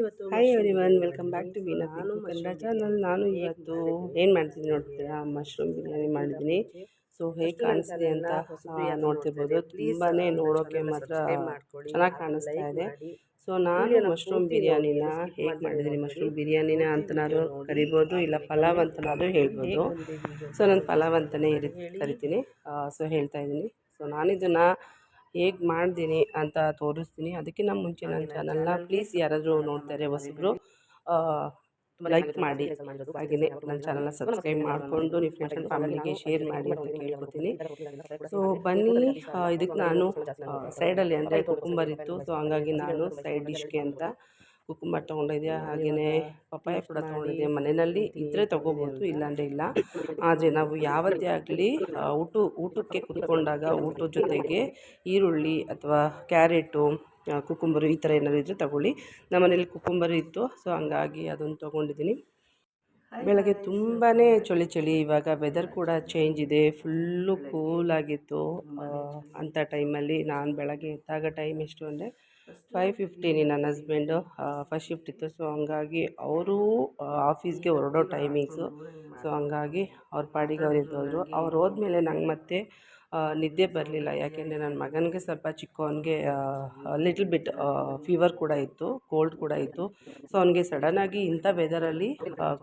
ಇವತ್ತು hi every one welcome back to Veena ನಾನು Kannada channel ನಾನು ಇವತ್ತು ಏನು ಮಾಡ್ತೀನಿ ನೋಡ್ತೀರಾ? ಮಶ್ರೂಮ್ ಬಿರಿಯಾನಿ ಮಾಡಿದ್ದೀನಿ. ಸೊ ಹೇಗೆ ಕಾಣಿಸ್ತಿದೆ ಅಂತ ನೋಡ್ತಿರ್ಬೋದು. ತುಂಬಾ ನೋಡೋಕೆ ಮಾತ್ರ ಚೆನ್ನಾಗಿ ಕಾಣಿಸ್ತಾ ಇದೆ. ಸೊ ನಾನು ಮಶ್ರೂಮ್ ಬಿರಿಯಾನಿನ ಹೇಗೆ ಮಾಡಿದ್ದೀನಿ? ಮಶ್ರೂಮ್ ಬಿರಿಯಾನಿನ ಅಂತನಾದ್ರು ಕರಿಬೋದು ಇಲ್ಲ ಪಲಾವ್ ಅಂತನಾದರೂ ಹೇಳ್ಬೋದು. ಸೊ ನಾನು ಪಲಾವ್ ಅಂತಲೇ ಇರಿ ಕರಿತೀನಿ. ಸೊ ಹೇಳ್ತಾ ಇದ್ದೀನಿ. ಸೊ ನಾನಿದನ್ನು ಹೇಗೆ ಮಾಡ್ತೀನಿ ಅಂತ ತೋರಿಸ್ತೀನಿ. ಅದಕ್ಕಿಂತ ಮುಂಚೆ ನನ್ನ ಚಾನಲ್ನ ಪ್ಲೀಸ್ ಯಾರಾದರೂ ನೋಡ್ತಾರೆ ಹೊಸಬ್ರು ಲೈಕ್ ಮಾಡಿ. ಹಾಗೆಯೇ ನನ್ನ ಚಾನಲ್ನ ಸಬ್ಸ್ಕ್ರೈಬ್ ಮಾಡಿಕೊಂಡು ನಿಮ್ಮ ಫ್ರೆಂಡ್ಸ್ ಆ್ಯಂಡ್ ಫ್ಯಾಮಿಲಿಗೆ ಶೇರ್ ಮಾಡಿ ಅಂತ ಕೇಳ್ಕೊತೀನಿ ಸೊ ಬನ್ನಿ ಇದಕ್ಕೆ ನಾನು ಸೈಡಲ್ಲಿ ಅಂದರೆ ಕುಕುಂಬರ್ ಇತ್ತು. ಸೊ ಹಂಗಾಗಿ ನಾನು ಸೈಡ್ ಡಿಶ್ಗೆ ಅಂತ ಕುಕುಂಬರ್ ತೊಗೊಂಡಿದ್ದೆ ಹಾಗೆಯೇ ಪಪ್ಪಾಯ ಕೂಡ ತೊಗೊಂಡಿದ್ದೆ ಮನೆಯಲ್ಲಿ ಇದ್ದರೆ ತೊಗೋಬೋದು ಇಲ್ಲಾಂದರೆ ಇಲ್ಲ. ಆದರೆ ನಾವು ಯಾವತ್ತೇ ಆಗಲಿ ಊಟ ಊಟಕ್ಕೆ ಕುತ್ಕೊಂಡಾಗ ಊಟದ ಜೊತೆಗೆ ಈರುಳ್ಳಿ ಅಥವಾ ಕ್ಯಾರೆಟು ಕುಕುಂಬರು ಈ ಥರ ಏನಾದ್ರು ಇದ್ದರೆ ತಗೊಳ್ಳಿ. ನಮ್ಮ ಮನೇಲಿ ಕುಕುಂಬರು ಇತ್ತು ಸೊ ಹಂಗಾಗಿ ಅದನ್ನು ತೊಗೊಂಡಿದ್ದೀನಿ. ಬೆಳಗ್ಗೆ ತುಂಬಾ ಚಳಿ ಚಳಿ ಇವಾಗ ವೆದರ್ ಕೂಡ ಚೇಂಜ್ ಇದೆ ಫುಲ್ಲು ಕೂಲಾಗಿತ್ತು ಅಂಥ ಟೈಮಲ್ಲಿ ನಾನು ಬೆಳಗ್ಗೆ ಎದ್ದಾಗ ಟೈಮ್ ಎಷ್ಟು ಅಂದರೆ ಫೈವ್ ಫಿಫ್ಟೀನಿ ನನ್ನ ಹಸ್ಬೆಂಡು ಫಸ್ಟ್ ಶಿಫ್ಟ್ ಇತ್ತು. ಸೊ ಹಂಗಾಗಿ ಅವರು ಆಫೀಸ್ಗೆ ಹೊರಡೋ ಟೈಮಿಂಗ್ಸು ಸೊ ಹಂಗಾಗಿ ಅವ್ರ ಪಾಡಿಗೆ ಅವ್ರು ಇದ್ದೋದ್ರು ಅವ್ರು ಹೋದ್ಮೇಲೆ ನಂಗೆ ಮತ್ತೆ ನಿದ್ದೆ ಬರಲಿಲ್ಲ. ಯಾಕೆಂದರೆ ನನ್ನ ಮಗನಿಗೆ ಸ್ವಲ್ಪ ಚಿಕ್ಕವನಿಗೆ ಲಿಟ್ಲ್ ಬಿಟ್ ಫೀವರ್ ಕೂಡ ಇತ್ತು ಕೋಲ್ಡ್ ಕೂಡ ಇತ್ತು. ಸೊ ಅವನಿಗೆ ಸಡನ್ನಾಗಿ ಇಂಥ ವೆದರಲ್ಲಿ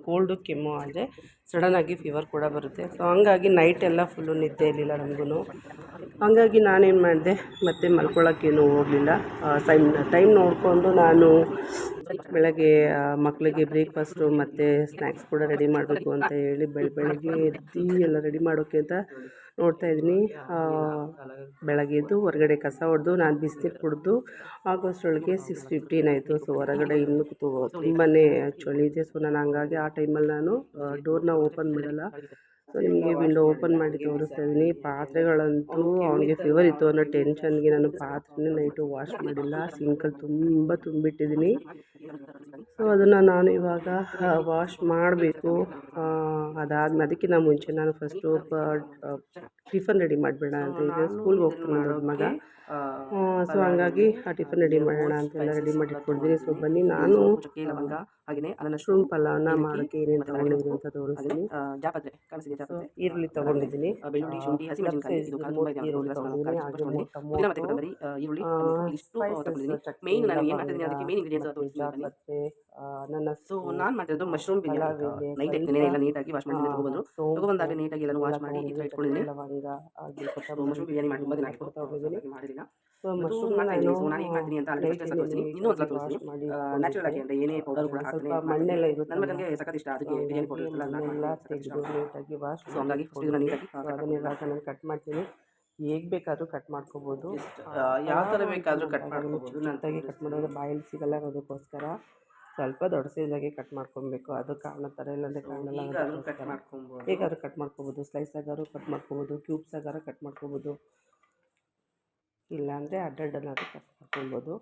ಕೋಲ್ಡು ಕೆಮ್ಮು ಅಂದರೆ ಸಡನ್ನಾಗಿ ಫೀವರ್ ಕೂಡ ಬರುತ್ತೆ. ಸೊ ಹಂಗಾಗಿ ನೈಟ್ ಎಲ್ಲ ಫುಲ್ಲು ನಿದ್ದೆ ಇರಲಿಲ್ಲ ನಮಗೂ ಹಾಗಾಗಿ ನಾನೇನು ಮಾಡಿದೆ, ಮತ್ತೆ ಮಲ್ಕೊಳ್ಳೋಕ್ಕೇನು ಹೋಗಲಿಲ್ಲ. ಟೈಮ್ ಟೈಮ್ ನೋಡಿಕೊಂಡು ನಾನು ಬೆಳಗ್ಗೆ ಮಕ್ಕಳಿಗೆ ಬ್ರೇಕ್ಫಾಸ್ಟು ಮತ್ತು ಸ್ನ್ಯಾಕ್ಸ್ ಕೂಡ ರೆಡಿ ಮಾಡಬೇಕು ಅಂತ ಹೇಳಿ ಬೆಳ, ಬೆಳಗ್ಗೆ ಎದ್ದು ಎಲ್ಲ ರೆಡಿ ಮಾಡೋಕ್ಕೆ ಅಂತ ನೋಡ್ತಾ ಇದ್ದೀನಿ. ಬೆಳಗ್ಗೆ ಎದ್ದು ಹೊರಗಡೆ ಕಸ ಹೊಡೆದು ನಾನು ಬಿಸಿನೀರು ಕುಡಿದು ಆಗೋಷ್ಟರೊಳಗೆ ಸಿಕ್ಸ್ ಫಿಫ್ಟೀನ್ ಆಯಿತು. ಸೊ ಹೊರಗಡೆ ಇನ್ನೂ ತುಂಬಾ ಚಳಿ ಇದೆ. ಸೊ ನಾನು ಹಂಗಾಗಿ ಆ ಟೈಮಲ್ಲಿ ನಾನು ಡೋರ್ನ ಓಪನ್ ಮಾಡಲ್ಲ. ಸೊ ನಿಮಗೆ ವಿಂಡೋ ಓಪನ್ ಮಾಡಿ ತೋರಿಸ್ತಾ ಇದ್ದೀನಿ ಪಾತ್ರೆಗಳಂತೂ ಅವನಿಗೆ ಫೀವರ್ ಇತ್ತು ಅನ್ನೋ ಟೆನ್ಷನ್ಗೆ ನಾನು ಪಾತ್ರೆನೇ ನೈಟು ವಾಶ್ ಮಾಡಿಲ್ಲ. ಸಿಂಕಲ್ಲಿ ತುಂಬ ತುಂಬಿಟ್ಟಿದ್ದೀನಿ. ಸೊ ಅದನ್ನು ನಾನು ಇವಾಗ ವಾಶ್ ಮಾಡಬೇಕು. ಅದಾದ್ಮೇಲೆ ಅದಕ್ಕಿಂತ ಮುಂಚೆ ನಾನು ಫಸ್ಟು ಟಿಫನ್ ರೆಡಿ ಮಾಡಬೇಡ ಅಂತ ಈಗ ಸ್ಕೂಲ್ಗೆ ಹೋಗ್ತಾನೆ ಮಗ. ಸೊ ಹಂಗಾಗಿ ಆ ಟಿಫನ್ ರೆಡಿ ಮಾಡೋಣ ಅಂತೆಲ್ಲ ರೆಡಿ ಮಾಡಿ ಇಟ್ಕೊಂಡಿದ್ದೀನಿ ಸೊ ಬನ್ನಿ ನಾನು ಲವಂಗ ಹಾಗೆಯೇ ಅದನ್ನ ಮಶ್ರೂಮ್ ಪಲಾವ್ನ ಮಾಡೋಕ್ಕೆ ಏನೇನು ತಗೊಂಡಿದ್ದೀನಿ ಅಂತ ತೋರಿಸ್ತೀನಿ. ಜಾಪತ್ರೆ ಕಾಣಿಸಿದೆ ಈರುಳ್ಳಿ ತಗೊಂಡಿದ್ದೀನಿ. ಬೆಳ್ಳುಳ್ಳಿ ಶುಂಠಿ ಹಸಿಮೆಣಸಿನಕಾಯಿ ಇದು ಈರುಳ್ಳಿ ಪುದೀನ ಮತ್ತೆ ಕೊತ್ತಂಬರಿ ಈರುಳ್ಳಿ ಇಷ್ಟು ತಗೊಂಡಿದ್ದೀನಿ. ಮೇನ್ ನಾನು ಏನು ಮಾಡ್ತಿದ್ದೀನಿ ಅದಕ್ಕೆ ಮೇನ್ ಇಂಗ್ರೀಡಿಯೆಂಟ್ಸ್ ತೋರಿಸ್ತೀನಿ ಸೊ ನಾನು ಮಾಡಿರೋದು ಮಶ್ರೂಮ್ ಬಿರಿಯಾನಿ ನೈಟ್ ಎಲ್ಲ ನೀಟಾಗಿ ವಾಶ್ ಮಾಡಿ ತಗೊಂಡ್ರು ತಗೊಂಡಾಗ ನೀಟಾಗಿ ಎಲ್ಲ ವಾಶ್ ಮಾಡಿ ಇಟ್ಕೊಂಡಿದ್ದೀನಿ. ಮಶ್ರೂಮ್ ಬಿರಿಯಾನಿ ಮಾಡಿ ತುಂಬ ದಿನ ಮಾಡಿರಲಿಲ್ಲ ಮಶ್ರೂಮ್ ಮಾಡ್ತಾ ಇದ್ದೀನಿ ಸೊ ನಾನು ನಾನು ಏನು ಮಾಡ್ತೀನಿ ಅಂತ ಅಲ್ಲಿ ಫಸ್ಟ್ ತೋರಿಸ್ತೀನಿ ಇನ್ನೊಂದು ಸಲ ತೋರಿಸ್ತೀನಿ ನ್ಯಾಚುರಲ್ ಆಗಿ ಅಂದರೆ ಏನೇ ಪೌಡರ್ ಕೂಡ ಹಾಕ್ತೀನಿ ಮಣ್ಣೆಲ್ಲ ಇರುತ್ತೆ ನನ್ನ ಮಗನಿಗೆ ಸಖತ್ ಇಷ್ಟ ಅದಕ್ಕೆ ಬಿರಿಯಾನಿ ಪೌಡರ್ ಸಖತ್ ಇಷ್ಟ ತೆಗೆದು ನೀಟಾಗಿ ವಾಶ್ ಸೊ ಹಂಗಾಗಿ ಫಸ್ಟ್ ಇದನ್ನ ನೀಟಾಗಿ ಅದನ್ನೆಲ್ಲ ನಾನು ಕಟ್ ಮಾಡ್ತೀನಿ ಹೇಗೆ ಬೇಕಾದರೂ ಕಟ್ ಮಾಡ್ಕೋಬೋದು ಯಾವ ಥರ ಬೇಕಾದರೂ ಕಟ್ ಮಾಡ್ಕೋಬೋದು ನಂತಾಗಿ ಕಟ್ ಮಾಡೋದು ಬಾಯಲ್ಲಿ ಸಿಗಲ್ಲ ಅದಕ್ಕೋಸ್ಕರ ಸ್ವಲ್ಪ ದೊಡ್ಡ ಸೈಜಾಗಿ ಕಟ್ ಮಾಡ್ಕೊಬೇಕು ಅದು ಕಾರಣ ಥರ ಇಲ್ಲಾಂದರೆ ಕಾಣಲ್ಲ ಈಗಾದರೂ ಕಟ್ ಮಾಡ್ಕೊಬೋದು ಹೇಗಾದ್ರೂ ಕಟ್ ಮಾಡ್ಕೋಬೋದು ಸ್ಲೈಸ್ ಆಗಾರು ಕಟ್ ಮಾಡ್ಕೋಬೋದು ಕ್ಯೂಬ್ಸ್ ಆಗಾರು ಕಟ್ ಮಾಡ್ಕೋಬೋದು ಇಲ್ಲಾಂದರೆ ಅಡ್ಡಡ್ಡನಾದ್ರೂ ಕಟ್ ಮಾಡ್ಕೊಬೋದು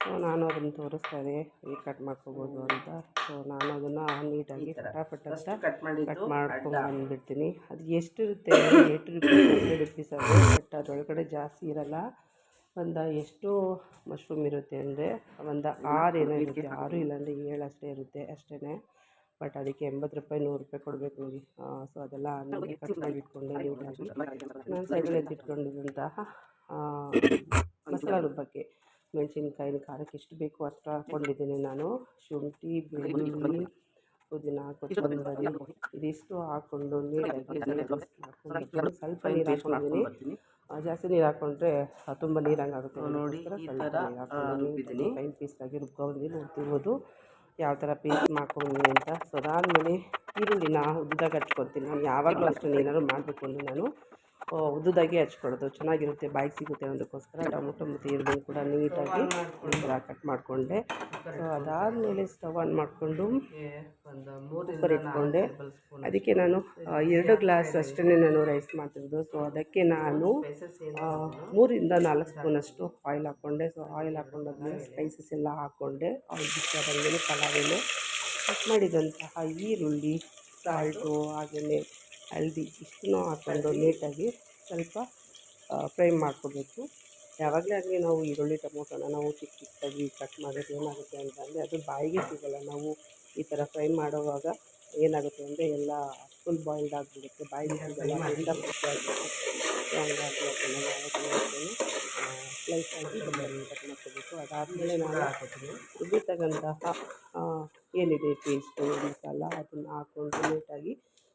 ಸೊ ನಾನು ಅದನ್ನು ತೋರಿಸ್ತಾ ಇದ್ದೆ ಹೇಗೆ ಕಟ್ ಮಾಡ್ಕೊಬೋದು ಅಂತ. ಸೊ ನಾನು ಅದನ್ನು ನೀಟಾಗಿ ಫಟಾಫಟ್ ಅಂತ ಕಟ್ ಮಾಡಿ ಕಟ್ ಮಾಡ್ಕೊಂಡು ಬಂದುಬಿಡ್ತೀನಿ. ಅದು ಎಷ್ಟಿರುತ್ತೆ ಏಟ್ ರುಪೀಸ್ ಹಂಡ್ರೆಡ್ ರುಪೀಸ್ ಅದು ಬಟ್ ಅದರೊಳಗಡೆ ಜಾಸ್ತಿ ಇರಲ್ಲ. ಒಂದು ಎಷ್ಟು ಮಶ್ರೂಮ್ ಇರುತ್ತೆ ಅಂದರೆ ಒಂದು ಆರು ಏನೋ ಇರುತ್ತೆ. ಆರು ಇಲ್ಲಾಂದರೆ ಏಳು ಅಷ್ಟೇ ಇರುತ್ತೆ ಅಷ್ಟೇ ಬಟ್ ಅದಕ್ಕೆ ಎಂಬತ್ತು ರೂಪಾಯಿ ನೂರು ರೂಪಾಯಿ ಕೊಡಬೇಕು ನೋಡಿ. ಸೊ ಅದೆಲ್ಲ ಕಟ್ ಮಾಡಿ ಇಟ್ಕೊಂಡೆ ನೀಟಾಗಿ ನಾನು ಸೈಡಲ್ಲಿ ಎತ್ತಿಟ್ಕೊಂಡಿದ್ದಂತಹ ಮಸಾಲ ರುಬ್ಬಕ್ಕೆ ಮೆಣಸಿನ್ಕಾಯಿನ ಖಾರಕ್ಕೆ ಎಷ್ಟು ಬೇಕು ಅಷ್ಟು ಹಾಕ್ಕೊಂಡಿದ್ದೀನಿ ನಾನು. ಶುಂಠಿ ಬೆಳ್ಳುಳ್ಳಿ ಪುದೀನ ಕೊತ್ತಂಬರಿ ಇದಿಷ್ಟು ಹಾಕ್ಕೊಂಡು ನೀರು ಮಾಡ್ಕೊಂಡು ಸ್ವಲ್ಪ ನೀರು ಹಾಕ್ಕೊಂಡಿದ್ದೀನಿ ಜಾಸ್ತಿ ನೀರು ಹಾಕ್ಕೊಂಡ್ರೆ ತುಂಬ ನೀರಂಗೆ ಆಗುತ್ತೆ ನೋಡಿ, ಆಗಿ ಫೈನ್ ಪೀಸಾಗಿ ರುಬ್ಕೊಂಡು ನೋಡ್ತಿರ್ಬೋದು. ಯಾವ ಥರ ಪೀಸ್ ಮಾಡ್ಕೊಂಡಿದ್ದೀನಿ ಅಂತ. ಸೊ ಅದಾದಮೇಲೆ ಈರುಳ್ಳಿನ ಉದ್ದಾಗ ಹಚ್ಕೊತೀನಿ ನಾನು ಯಾವಾಗಲೂ ಅಷ್ಟು ಏನಾದ್ರು ಮಾಡಬೇಕು ಅಂದರೆ ನಾನು. ಉದ್ದುದಾಗೆ ಹಚ್ಕೊಳ್ಳೋದು. ಚೆನ್ನಾಗಿರುತ್ತೆ ಬಾಯಿಗೆ ಸಿಗುತ್ತೆ ಅದಕ್ಕೋಸ್ಕರ ಟೊಮೊಟೊ ಮತ್ತು ಈರುಳ್ಳಿ ಕೂಡ ನೀಟಾಗಿ ಕಟ್ ಮಾಡಿಕೊಂಡೆ. ಸೊ ಅದಾದಮೇಲೆ ಸ್ಟವ್ ಆನ್ ಮಾಡಿಕೊಂಡು ಕುಕ್ಕರ್ ಇಟ್ಕೊಂಡೆ. ಅದಕ್ಕೆ ನಾನು ಎರಡು ಗ್ಲಾಸ್ ಅಷ್ಟೇ ನಾನು ರೈಸ್ ಮಾಡ್ತಿರೋದು. ಸೊ ಅದಕ್ಕೆ ನಾನು ಮೂರಿಂದ ನಾಲ್ಕು ಸ್ಪೂನಷ್ಟು ಆಯಿಲ್ ಹಾಕ್ಕೊಂಡೆ. ಸೊ ಆಯಿಲ್ ಹಾಕ್ಕೊಂಡಾದ್ಮೇಲೆ ಸ್ಪೈಸಸ್ ಎಲ್ಲ ಹಾಕ್ಕೊಂಡೆ. ಆಯಿಲ್ ಬಿಸಿ ಆದಮೇಲೆ ಪಲಾವ್ ಕಟ್ ಮಾಡಿದಂತಹ ಈರುಳ್ಳಿ ಸಾಲ್ಟು. ಹಾಗೆಯೇ ಹಲ್ದಿ ಇಷ್ಟನ್ನು ಹಾಕ್ಕೊಂಡು ನೀಟಾಗಿ ಸ್ವಲ್ಪ ಫ್ರೈ ಮಾಡ್ಕೋಬೇಕು. ಯಾವಾಗಲೇ ಆಗಲಿ ನಾವು ಈರುಳ್ಳಿ ಟೊಮೊಟೊನ ನಾವು ಚಿಕ್ಕ ಚಿಕ್ಕದಾಗಿ ಕಟ್ ಮಾಡೋದು ಏನಾಗುತ್ತೆ ಅಂತ ಅಂದರೆ ಅದು ಬಾಯಿಗೆ ಸಿಗೋಲ್ಲ. ನಾವು ಈ ಥರ ಫ್ರೈ ಮಾಡುವಾಗ ಏನಾಗುತ್ತೆ ಅಂದರೆ ಎಲ್ಲ ಫುಲ್ ಬಾಯ್ಲ್ಡ್ ಆಗಿಬಿಡುತ್ತೆ. ಬಾಯಿಗೆ ಸಿಗೋಲ್ಲ ಅದರಿಂದ ಮುಖ್ಯವಾಗುತ್ತೆ ಸೊ ಹಂಗಾಗಿ ಅದನ್ನು ನಾವು ಸ್ಲೈಸ್ ಆಗಿ ಬೆಳ್ಳುಳ್ಳಿ ಕಟ್ ಮಾಡ್ಕೋಬೇಕು. ಅದಾದಮೇಲೆ ನಾನು ಹಾಕೋತೀನಿ ರುಬ್ಬಿರ್ತಕ್ಕಂತಹ ಆ, ಏನಿದೆ ಪೇಸ್ಟು ಮಸಾಲ ಅದನ್ನು ಹಾಕ್ಕೊಂಡು ನೀಟಾಗಿ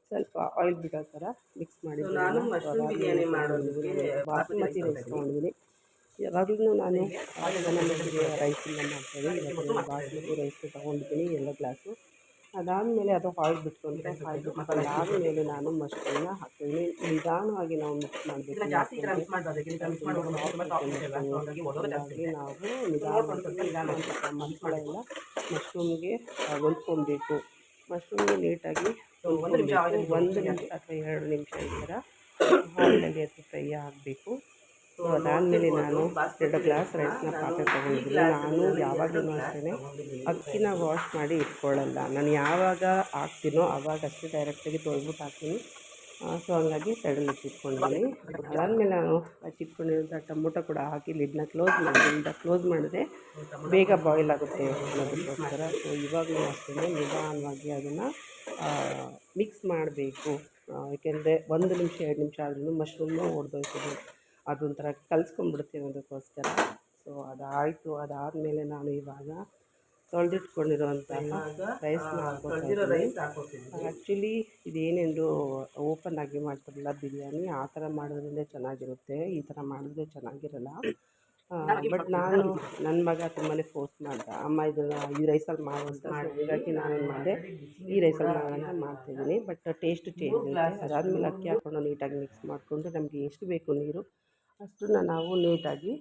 ಸ್ವಲ್ಪ ಆಯಿಲ್ ಬಿಡೋ ಥರ ಮಿಕ್ಸ್ ಮಾಡಿ ಬಾಸುಮತಿ ರೈಸ್ ತೊಗೊಂಡಿದ್ದೀನಿ. ಯಾವಾಗಲೂ ನಾನು ರೈಸಿಂದ ಮಾಡ್ತೀನಿ. ಇವತ್ತು ಬಾಸುಮತಿ ರೈಸ್ ತೊಗೊಂಡಿದ್ದೀನಿ ಎಲ್ಲ ಗ್ಲಾಸು. ಅದಾದಮೇಲೆ ಅದು ಹಾಯ್ದು ಬಿಟ್ಕೊಂಡ್ರೆ ಹಾಯ್ದು ಬಿಟ್ಕೊಂಡು ಆದಮೇಲೆ ನಾನು ಮಶ್ರೂಮ್ನ ಹಾಕ್ತೀನಿ. ನಿಧಾನವಾಗಿ ನಾವು ಮಿಕ್ಸ್ ಮಾಡಬೇಕು ಹಾಗಾಗಿ ನಾವು ನಿಧಾನವಾಗಿ ಮಶ್ರೂಮ್ಗೆ ಹೊಂದ್ಕೊಬೇಕು ಮಶ್ರೂಮ್ಗೆ ನೀಟಾಗಿ ಒಂದು ನಿಮಿಷ ಒಂದು ನಿಮಿಷ ಅಥವಾ ಎರಡು ನಿಮಿಷ ಈ ಥರ ಹಾಲಿನಲ್ಲಿ ಅದು ಫ್ರೈ ಆಗಬೇಕು. ಸೊ ಅದಾದಮೇಲೆ ನಾನು ಎರಡು ಗ್ಲಾಸ್ ರೈಸ್ನ ಪಾತ್ರೆ ತೊಗೊಂಡಿದ್ದೀನಿ. ನಾನು ಯಾವಾಗಲೂ ಅಷ್ಟೇ ಅಕ್ಕಿನ ವಾಶ್ ಮಾಡಿ ಇಟ್ಕೊಳ್ಳಲ್ಲ. ನಾನು ಯಾವಾಗ ಹಾಕ್ತೀನೋ ಆವಾಗ ಅಷ್ಟೇ ಡೈರೆಕ್ಟಾಗಿ ತೊಳ್ಬಿಟ್ಟು ಹಾಕ್ತೀನಿ. ಸೊ ಹಂಗಾಗಿ ಸೈಡಲ್ಲಿ ಇಟ್ಕೊಂಡಿದ್ದೀನಿ ಅದಾದಮೇಲೆ ನಾನು ಹಚ್ಚಿಟ್ಕೊಂಡಿರೋಂಥ ಟೊಮೊಟೊ ಕೂಡ ಹಾಕಿ ಲಿಡ್ನ ಕ್ಲೋಸ್ ಮಾಡಿದ್ರಿಂದ ಕ್ಲೋಸ್ ಮಾಡಿದ್ರೆ ಬೇಗ ಬಾಯ್ಲ್ ಆಗುತ್ತೆ ಅನ್ನೋದಕ್ಕೋಸ್ಕರ. ಸೊ ಇವಾಗಲೂ ಅಷ್ಟೇ ನಿಧಾನವಾಗಿ ಅದನ್ನು ಮಿಕ್ಸ್ ಮಾಡಬೇಕು. ಏಕೆಂದರೆ ಒಂದು ನಿಮಿಷ ಎರಡು ನಿಮಿಷ ಆದ್ರೂ ಮಶ್ರೂಮ್ನ ಒಡೆದೋಯ್ತದೆ. ಅದೊಂಥರ ಕಲಿಸ್ಕೊಂಡ್ಬಿಡುತ್ತೆ ಅದಕ್ಕೋಸ್ಕರ ಸೊ ಅದಾಯಿತು. ಅದಾದಮೇಲೆ ನಾನು ಇವಾಗ ತೊಳೆದಿಟ್ಕೊಂಡಿರುವಂತಹ ರೈಸ್ನ ಹಾಕೋತೀನಿ ರೈಸ್ ಹಾಕೋತೀನಿ ಆ್ಯಕ್ಚುಲಿ ಇದೇನೆಂದು ಓಪನ್ ಆಗಿ ಮಾಡ್ತಾರಲ್ಲ ಬಿರಿಯಾನಿ ಆ ಥರ ಮಾಡೋದ್ರಿಂದ ಚೆನ್ನಾಗಿರುತ್ತೆ. ಈ ಥರ ಮಾಡಿದ್ರೆ ಚೆನ್ನಾಗಿರಲ್ಲ. ಬಟ್ ನಾನು ನನ್ನ ಮಗ ತುಂಬಾ ಫೋರ್ಸ್ ಮಾಡ್ದ. ಅಮ್ಮ ಇದನ್ನು ಈ ರೈಸಲ್ಲಿ ಮಾಡು ಅಂತ ಹಾಗಾಗಿ ನಾನೇನು ಮಾಡಿದೆ ಈ ರೈಸಲ್ಲಿ ಮಾಡೋಣ ಮಾಡ್ತಿದ್ದೀನಿ ಬಟ್ ಟೇಸ್ಟ್ ಚೇಂಜ್ ಆಗುತ್ತೆ ಅದಾದಮೇಲೆ ಅಕ್ಕಿ ಹಾಕೊಂಡು ನೀಟಾಗಿ ಮಿಕ್ಸ್ ಮಾಡಿಕೊಂಡು ನಮಗೆ ಎಷ್ಟು ಬೇಕು ನೀರು ಅಷ್ಟನ್ನು ನಾವು ನೀಟಾಗಿ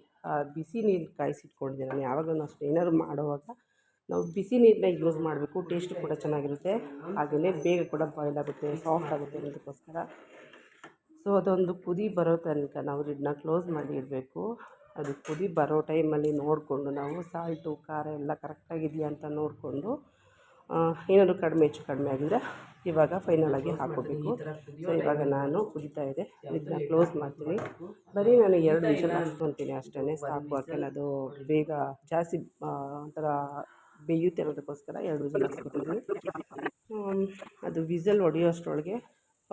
ಬಿಸಿ ನೀರು ಕಾಯಿಸಿಟ್ಕೊಂಡಿದ್ದೀನಿ ನಾನು ಯಾವಾಗಲೂ ಅಷ್ಟು ಏನಾದ್ರು ಮಾಡುವಾಗ ನಾವು ಬಿಸಿ ನೀರನ್ನ ಯೂಸ್ ಮಾಡಬೇಕು. ಟೇಸ್ಟ್ ಕೂಡ ಚೆನ್ನಾಗಿರುತ್ತೆ. ಹಾಗೆಯೇ ಬೇಗ ಕೂಡ ಬಾಯ್ಲ್ ಆಗುತ್ತೆ ಸಾಫ್ಟ್ ಆಗುತ್ತೆ ಅನ್ನೋದಕ್ಕೋಸ್ಕರ. ಸೊ ಅದೊಂದು ಕುದಿ ಬರೋ ತನಕ ನಾವು ಇದನ್ನ ಕ್ಲೋಸ್ ಮಾಡಿ ಇಡಬೇಕು. ಅದು ಕುದಿ ಬರೋ ಟೈಮಲ್ಲಿ ನೋಡಿಕೊಂಡು ನಾವು ಸಾಲ್ಟು ಖಾರ ಎಲ್ಲ ಕರೆಕ್ಟಾಗಿದೆಯಾ ಅಂತ ನೋಡಿಕೊಂಡು ಏನಾದರೂ ಕಡಿಮೆ ಹೆಚ್ಚು ಕಡಿಮೆ ಆಗಿದ್ರೆ ಇವಾಗ ಫೈನಲಾಗಿ ಹಾಕೋಬೇಕು ಸೊ ಇವಾಗ ನಾನು ಕುದಿತಾ ಇದೆ. ಇದನ್ನ ಕ್ಲೋಸ್ ಮಾಡ್ತೀನಿ. ಬರೀ ನಾನು ಎರಡು ವಿಷಲ್ ಹಾಕ್ಕೊತೀನಿ ಅಷ್ಟೇ ಸಾಕು ಹಾಕಲ್ಲ ಅದು ಬೇಗ ಜಾಸ್ತಿ ಒಂಥರ ಬೇಯುತ್ತೆ ಅನ್ನೋದಕ್ಕೋಸ್ಕರ ಎರಡು ವಿಷಲ್ ಹಾಕ್ಕೊತೀನಿ ಅದು ವಿಸಲ್ ಹೊಡೆಯೋಷ್ಟರೊಳಗೆ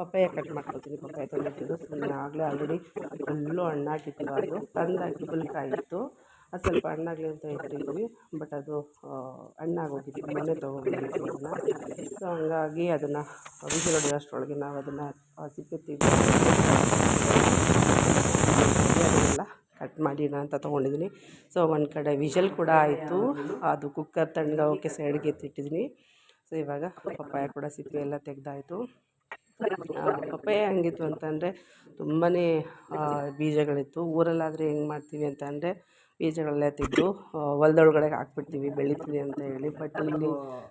ಪಪ್ಪಾಯ ಕಟ್ ಮಾಡ್ಕೊಳ್ತೀನಿ. ಪಪ್ಪಾಯ ತಂದಿಟ್ಟಿದ್ದು ಸುಮ್ಮನೆ ಆಗಲೇ ಆಲ್ರೆಡಿ ಫುಲ್ಲು ಹಣ್ಣಾಗಿತ್ತು ಅದು. ಫುಲ್ ಕಾಯಿತ್ತು ಅದು ಸ್ವಲ್ಪ ಹಣ್ಣಾಗಲಿ ಅಂತ ಇಟ್ಟಿದ್ವಿ ಬಟ್ ಅದು ಹಣ್ಣಾಗೋಗಿತ್ತು ಮೊನ್ನೆ ತೊಗೊಂಡಿದ್ದು ಅದನ್ನು ಸೊ ಹಂಗಾಗಿ ಅದನ್ನು ವಿಸಿಲ್ ಅಷ್ಟರೊಳಗೆ ನಾವು ಅದನ್ನು ಸಿಪ್ಪೆ ಅದನ್ನೆಲ್ಲ ಕಟ್ ಮಾಡಿ ಅಂತ ತೊಗೊಂಡಿದ್ದೀನಿ ಸೊ ಒಂದು ಕಡೆ ವಿಷಲ್ ಕೂಡ ಆಯಿತು. ಅದು ಕುಕ್ಕರ್ ತಣ್ಣಗಾಗೋಕ್ಕೆ ಸೈಡ್ಗೆ ಎತ್ತಿಟ್ಟಿದ್ದೀನಿ ಸೊ ಇವಾಗ ಪಪ್ಪಾಯ ಕೂಡ ಸಿಪ್ಪೆ ಎಲ್ಲ ತೆಗೆದಾಯಿತು. ಪಪ್ಪಾಯ ಹೆಂಗಿತ್ತು ಅಂತಂದರೆ ತುಂಬಾ ಬೀಜಗಳಿತ್ತು. ಊರಲ್ಲಾದರೆ ಹೆಂಗೆ ಮಾಡ್ತೀವಿ ಅಂತ ಅಂದರೆ ಬೀಜಗಳೆಲ್ಲ ತೆಗೆದು ಹೊಲ್ದೊಳಗಡೆ ಹಾಕ್ಬಿಡ್ತೀವಿ, ಬೆಳಿತೀವಿ ಅಂತ ಹೇಳಿ. ಬಟ್ ಇಲ್ಲಿ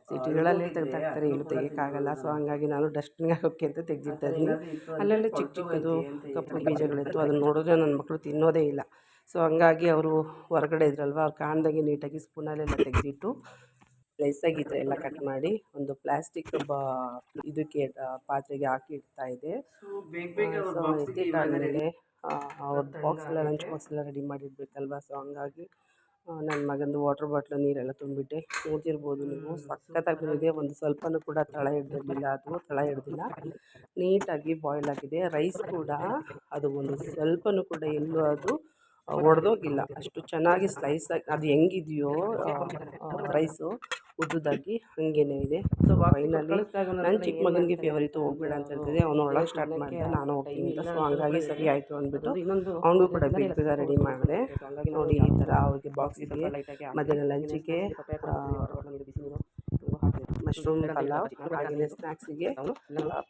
ಸಿಟಿಗಳಲ್ಲಿ ತೆಗ್ದಾಕ್ತಾರೆ ಇಲ್ಲಿ ತೆಗಿಯೋಕ್ಕಾಗಲ್ಲ. ಸೊ ಹಂಗಾಗಿ ನಾನು ಡಸ್ಟ್ಬಿನ್ಗೆ ಹಾಕೋಕ್ಕೆ ಅಂತ ತೆಗ್ದಿರ್ತಾ ಇದ್ದೀನಿ. ಅಲ್ಲಲ್ಲೇ ಚಿಕ್ಕ ಚಿಕ್ಕದು ಕಪ್ಪು ಬೀಜಗಳಿತ್ತು. ಅದನ್ನು ನೋಡಿದ್ರೆ ನನ್ನ ಮಕ್ಕಳು ತಿನ್ನೋದೇ ಇಲ್ಲ. ಸೊ ಹಂಗಾಗಿ ಅವರು ಹೊರಗಡೆ ಇದ್ರಲ್ವ, ಅವ್ರು ಕಾಣ್ದಾಗೆ ನೀಟಾಗಿ ಸ್ಪೂನಲ್ಲೆಲ್ಲ ತೆಗೆದಿಟ್ಟು ಸ್ಲೈಸಾಗಿ ಈ ಥರ ಎಲ್ಲ ಕಟ್ ಮಾಡಿ ಒಂದು ಪ್ಲಾಸ್ಟಿಕ್ ಬಾ ಇದಕ್ಕೆ ಪಾತ್ರೆಗೆ ಹಾಕಿ ಇಡ್ತಾ ಇದೆ. ಅವ್ರ ಬಾಕ್ಸ್ ಎಲ್ಲ ಲಂಚ್ ಬಾಕ್ಸ್ ಎಲ್ಲ ರೆಡಿ ಮಾಡಿಡ್ಬೇಕಲ್ವಾ? ಸೊ ಹಂಗಾಗಿ ನನ್ನ ಮಗಂದು ವಾಟರ್ ಬಾಟ್ಲು ನೀರೆಲ್ಲ ತುಂಬಿಟ್ಟೆ. ನೋಡ್ತಿರ್ಬೋದು ನೀವು. ಸಖತ್ತಾಗಿ ಬಂದಿದೆ. ಒಂದು ಸ್ವಲ್ಪನೂ ಕೂಡ ತಳ ಹಿಡ್ದಿರಲಿಲ್ಲ. ಅದು ತಳ ಹಿಡ್ದಿಲ್ಲ. ನೀಟಾಗಿ ಬಾಯ್ಲ್ ಆಗಿದೆ. ರೈಸ್ ಕೂಡ ಅದು ಒಂದು ಸ್ವಲ್ಪನೂ ಕೂಡ ಎಲ್ಲೂ ಅದು ಒಡೆದೋಗಿಲ್ಲ ಅಷ್ಟು ಚೆನ್ನಾಗಿ ಸ್ಲೈಸ್ ಆಗಿ ಅದು ಹೆಂಗಿದೆಯೋ ರೈಸು ಉದ್ದುದಾಗಿ ಹಾಗೇನೆ ಇದೆ. ಸೊ ಫೈನಲಿ ನನ್ನ ಚಿಕ್ಕ ಮಗನಿಗೆ ಫೇವರಿತು ಹೋಗ್ಬೇಡ ಅಂತ ಹೇಳ್ತಿದ್ದೆ. ಅವನು ಒಳಗೆ ಸ್ಟಾರ್ಟ್ ಮಾಡಿದೆ. ನಾನು ಹೋಗ್ತೀನಿ ಅಂತ. ಸೊ ಹಂಗಾಗಿ ಸರಿ ಆಯಿತು ಅಂದ್ಬಿಟ್ಟು ಅವನಿಗೂ ಕೂಡ ಬೇಗ ರೆಡಿ ಮಾಡಿದೆ. ನೋಡಿ ಈ ಥರ ಅವ್ರಿಗೆ ಬಾಕ್ಸ್ ಇದೆ ಮಧ್ಯಾಹ್ನ ಲಂಚಿಗೆ ಮಶ್ರೂಮ್ ಪಲಾವ್ ಹಾಗೆಯೇ ಸ್ನ್ಯಾಕ್ಸಿಗೆ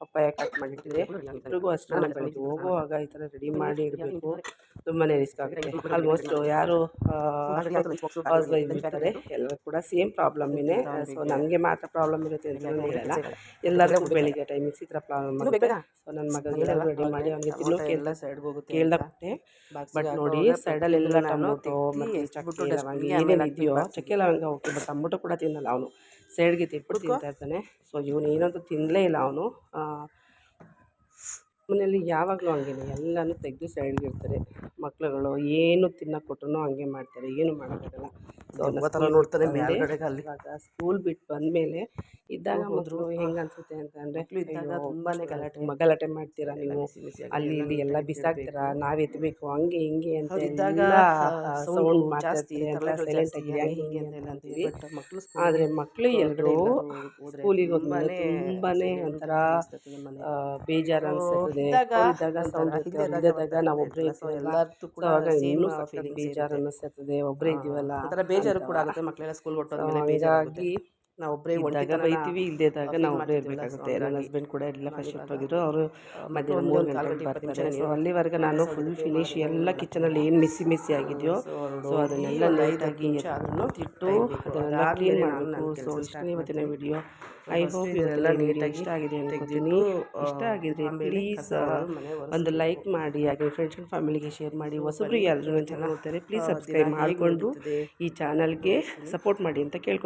ಪಪ್ಪಾಯ ಕಟ್ ಮಾಡಿಟ್ಟಿದೆ ಎಲ್ಲರಿಗೂ ಅಷ್ಟೇ ಬೆಳಗ್ಗೆ ಹೋಗುವಾಗ ಈ ಥರ ರೆಡಿ ಮಾಡಿ ಇಡಬೇಕು. ತುಂಬಾ ರಿಸ್ಕ್ ಆಗುತ್ತೆ. ಆಲ್ಮೋಸ್ಟ್ ಯಾರು ಹೌಸ್ ವೈಫ್ ಇರ್ತಾರೆ ಎಲ್ಲರೂ ಕೂಡ ಸೇಮ್ ಪ್ರಾಬ್ಲಮ್ನೇ ಸೊ ನನಗೆ ಮಾತ್ರ ಪ್ರಾಬ್ಲಮ್ ಇರುತ್ತೆ ಅಂತ ಹೇಳಲ್ಲ ಎಲ್ಲರಿಗೂ ಬೆಳಿಗ್ಗೆ ಟೈಮ್ ಈ ಥರ ಪ್ರಾಬ್ಲಮ್ ಆಗುತ್ತೆ ಸೊ ನನ್ನ ಮಗನಿಗೆ ರೆಡಿ ಮಾಡಿ ಅವನಿಗೆ ತಿನ್ನೋಕೆ ಎಲ್ಲ ಸೈಡ್ ಹೋಗುತ್ತೆ ಕೇಳ್ದೆ ಬಟ್ ನೋಡಿ ಸೈಡಲ್ಲಿ ಎಲ್ಲ ಟೊಮೊಟೊ ಮತ್ತು ಚಕ್ಕೆ ಲವಂಗ ಏನೇನು ಇದೆಯೋ ಚಕ್ಕೆ ಲವಂಗ ಹೋಗಿ ಬಟ್ ಟೊಮೊಟೊ ಕೂಡ ತಿನ್ನಲ್ಲ ಅವನು. ಸೈಡ್ಗೆ ತಿಟ್ಬಿಟ್ಟು ತಿಂತಾ ಇರ್ತಾನೆ. ಸೊ ಇವನು ಏನಂತೂ ತಿನ್ನಲೇ ಇಲ್ಲ ಅವನು. ಮನೆಯಲ್ಲಿ ಯಾವಾಗಲೂ ಹಂಗೆನೇ. ಎಲ್ಲನೂ ತೆಗೆದು ಇಡ್ತಾರೆ ಮಕ್ಳುಗಳು ಏನು ತಿನ್ನಕ್ಕೆ ಕೊಟ್ರೂ ಹಂಗೆ ಮಾಡ್ತಾರೆ. ಏನು ಮಾಡೋಕ್ಕಾಗಲ್ಲ. ನೋಡ್ತಾರೆ ಸ್ಕೂಲ್ ಬಿಟ್ಟು ಬಂದಮೇಲೆ ಇದ್ದಾಗ ಮೊದಲು ಹೆಂಗೆ ಅನ್ಸುತ್ತೆ ಅಂತ ಅಂದರೆ ಮಕ್ಳು ಇದ್ದಾಗ ತುಂಬಾನೇ ಗಲಾಟೆ. ತುಂಬ ಗಲಾಟೆ ಮಾಡ್ತೀರಾ ನೀವು? ಅಲ್ಲಿ ಇಲ್ಲಿ ಎಲ್ಲ ಬಿಸಾಕ್ತೀರಾ? ನಾವು ಎತ್ಬೇಕು ಹಂಗೆ ಹಿಂಗೆ ಅಂತ ಇದ್ದಾಗ ಸೌಂಡ್ ಜಾಸ್ತಿ ಸೈಲೆಂಟ್ ಜಾಸ್ತಿ ಆಗಿ ಹಂಗೆ ಅಂತ ಅಂತ ಅಂತೀವಿ. ಆದರೆ ಮಕ್ಕಳು ಎಲ್ಲರೂ ಸ್ಕೂಲಿಗೆ ಹೋದ್ಮೇಲೆ ತುಂಬಾನೇ ತುಂಬಾನೇ ಒಂಥರ ಬೇಜಾರು ಅನ್ಸುತ್ತದೆ ಇದ್ದಾಗ ಸೌಂಡ್ ಇದ್ದಾಗ ನಾವು ಒಬ್ಬರೇ ಎಲ್ಲರದ್ದು ಕೂಡ ಇನ್ನೂ. ಬೇಜಾರು ಅನ್ನಿಸ್ತದೆ. ಒಬ್ಬರೇ ಇದ್ದೀವಲ್ಲ. ಒಂಥರ ಬೇಜಾರು ಕೂಡ. ಆಗುತ್ತೆ ಮಕ್ಕಳೆಲ್ಲ ಸ್ಕೂಲ್ ಹೊಟ್ಟೋದ್ಮೇಲೆ ಬೇಜಾರಾಗಿ ನಾವು ಒಬ್ಬರೇ ಇದ್ದಾಗ ಬೈತೀವಿ ಇಲ್ಲದೇ ಇದ್ದಾಗ ನಾವು ಒಬ್ಬರೇ ಇರಬೇಕಾಗುತ್ತೆ. ನನ್ನ ಹಸ್ಬೆಂಡ್ ಕೂಡ ಎಲ್ಲ ಫಸ್ಟ್ ಶಿಫ್ಟ್ ಹೋಗಿದ್ರು ಅವರು ಮಧ್ಯಾಹ್ನ ಮೂರು ಗಂಟೆಗೆ ಬರ್ತಾರೆ ಸೊ ಅಲ್ಲಿವರೆಗೆ ನಾನು ಫುಲ್ ಫಿನಿಶ್ ಎಲ್ಲ ಕಿಚನಲ್ಲಿ ಏನು ಮಿಸ್ಸಿ ಮಿಸ್ಸಿ ಆಗಿದೆಯೋ ಸೊ ಅದನ್ನೆಲ್ಲ ನೀಟಾಗಿ ತಿಟ್ಟು ಅದನ್ನೆಲ್ಲ ಕ್ಲೀನ್ ಮಾಡಬೇಕು ಸೊ ಇಷ್ಟನೇ ಇವತ್ತಿನ ವಿಡಿಯೋ ಐ ಹೋಪ್ ಇದೆಲ್ಲ ನೀಟಾಗಿ ಇಷ್ಟ ಆಗಿದೆ ಅನ್ಕೋತೀನಿ. ಇಷ್ಟ ಆಗಿದ್ರೆ ಪ್ಲೀಸ್ ಒಂದು ಲೈಕ್ ಮಾಡಿ ಹಾಗೆ ಫ್ರೆಂಡ್ಸ್ ಆ್ಯಂಡ್ ಫ್ಯಾಮಿಲಿಗೆ ಶೇರ್ ಮಾಡಿ ಹೊಸಬ್ರು ಯಾರಾದರೂ ಚೆನ್ನಾಗಿ ಹೋಗ್ತಾರೆ ಪ್ಲೀಸ್ ಸಬ್ಸ್ಕ್ರೈಬ್ ಮಾಡಿಕೊಂಡು ಈ ಚಾನಲ್ಗೆ ಸಪೋರ್ಟ್ ಮಾಡಿ ಅಂತ ಕೇಳ್ಕೊ